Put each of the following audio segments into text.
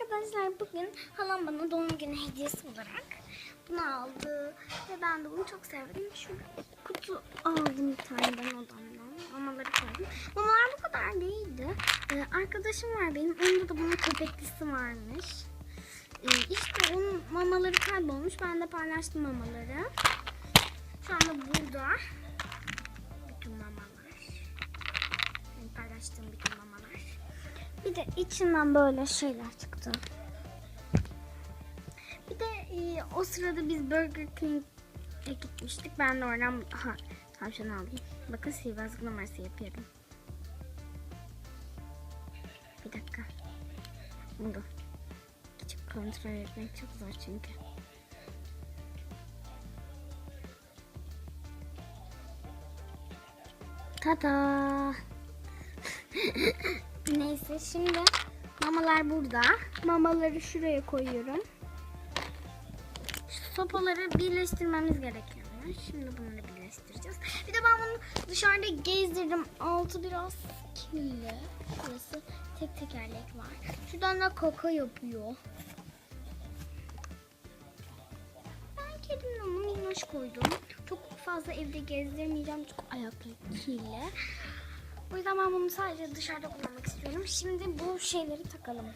Arkadaşlar bugün halam bana doğum günü hediyesi olarak bunu aldı. Ve ben de bunu çok sevdim. Şu kutu aldım bir tane ben odamdan. Mamaları koydum. Mamalar bu kadar değildi. Ee, arkadaşım var benim. Onda da bunun köpeklisi varmış. Ee, işte onun mamaları kaybolmuş. Ben de paylaştım mamaları. Şu anda burada. Bütün mamalar. Benim paylaştığım bütün mamalar. Bir de içinden böyle şeyler çıktı. Bir de e, o sırada biz Burger King'e gitmiştik. Ben de oradan aha, tavşan aldım. Bakın sihirbazlık numarası yapıyorum. Bir dakika. Oldu. Küçük kontrol etmek çok zor çünkü. Tada! Neyse şimdi mamalar burada. Mamaları şuraya koyuyorum. Şu sopaları birleştirmemiz gerekiyor. Şimdi bunları birleştireceğiz. Bir de ben bunu dışarıda gezdirdim. Altı biraz kirli. Burası tek tekerlek var. Şuradan da kaka yapıyor. Ben kedimle onu minnoş koydum. Çok fazla evde gezdirmeyeceğim. Çok ayakları kirli. O yüzden ben bunu sadece dışarıda kullanmak istiyorum. Şimdi bu şeyleri takalım.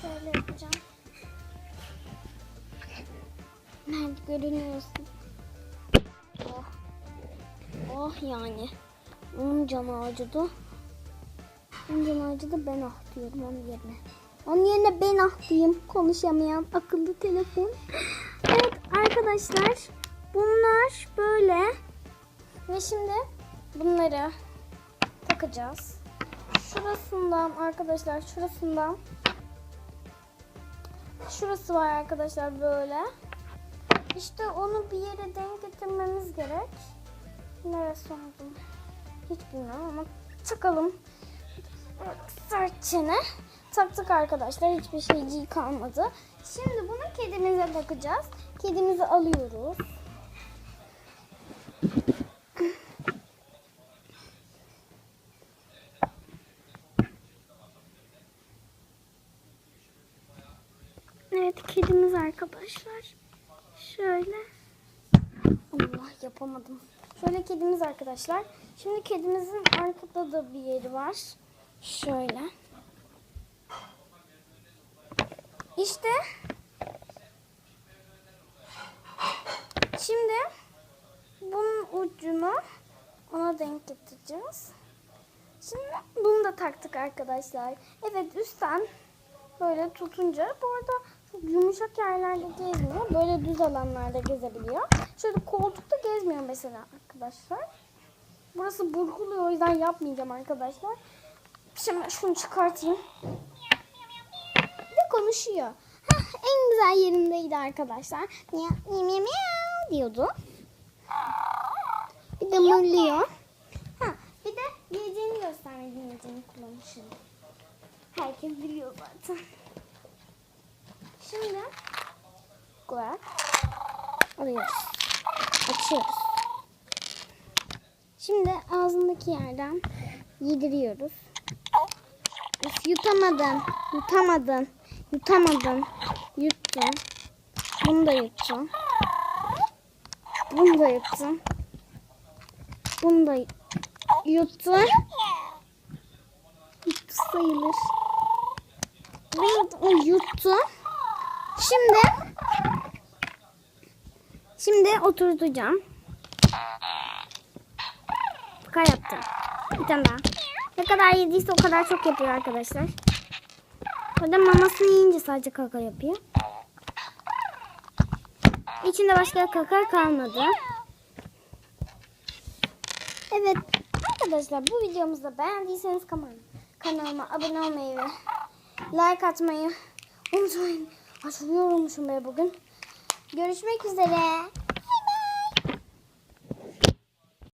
Şöyle yapacağım. Nerede görünüyorsun? Oh. Oh yani. Onun canı acıdı. Onun canı acıdı ben ah diyorum onun yerine. Onun yerine ben ah diyeyim. Konuşamayan akıllı telefon. Evet arkadaşlar. Bunlar böyle. Ve şimdi bunları takacağız. Şurasından arkadaşlar şurasından Şurası var arkadaşlar böyle. İşte onu bir yere denk getirmemiz gerek. Neresi oldu? Hiç bilmiyorum ama takalım. Serçene taktık arkadaşlar. Hiçbir şeyciği kalmadı. Şimdi bunu kedimize takacağız. Kedimizi alıyoruz. Evet kedimiz arkadaşlar. Şöyle. Allah yapamadım. Şöyle kedimiz arkadaşlar. Şimdi kedimizin arkada da bir yeri var. Şöyle. İşte. Şimdi bunun ucunu ona denk getireceğiz. Şimdi bunu da taktık arkadaşlar. Evet üstten böyle tutunca bu arada yumuşak yerlerde gezmiyor. Böyle düz alanlarda gezebiliyor. Şöyle koltukta gezmiyor mesela arkadaşlar. Burası burkuluyor o yüzden yapmayacağım arkadaşlar. Şimdi şunu çıkartayım. Konuşuyor. Hah, en güzel yerindeydi arkadaşlar. Miyav miyav miyav diyordu. Bir de mırlıyor. Ha, bir de yiyeceğini göstermedi yiyeceğini kullanışını. Herkes biliyor zaten. Şimdi kulak alıyoruz. Açıyoruz. Şimdi ağzındaki yerden yediriyoruz. Üf, yutamadın. Yutamadın. Yutamadın. Yuttun. Bunu da yuttun. Bunu da yuttun. Bunu da yuttun. Yuttu sayılır. O yuttu. Şimdi şimdi oturtacağım. Kaka yaptı. Bir tane daha. Ne kadar yediyse o kadar çok yapıyor arkadaşlar. Burada mamasını yiyince sadece kaka yapıyor. İçinde başka kaka kalmadı. Evet arkadaşlar bu videomuzda beğendiyseniz kanalıma, abone olmayı ve like atmayı unutmayın. Açılıyormuşum be bugün. Görüşmek üzere.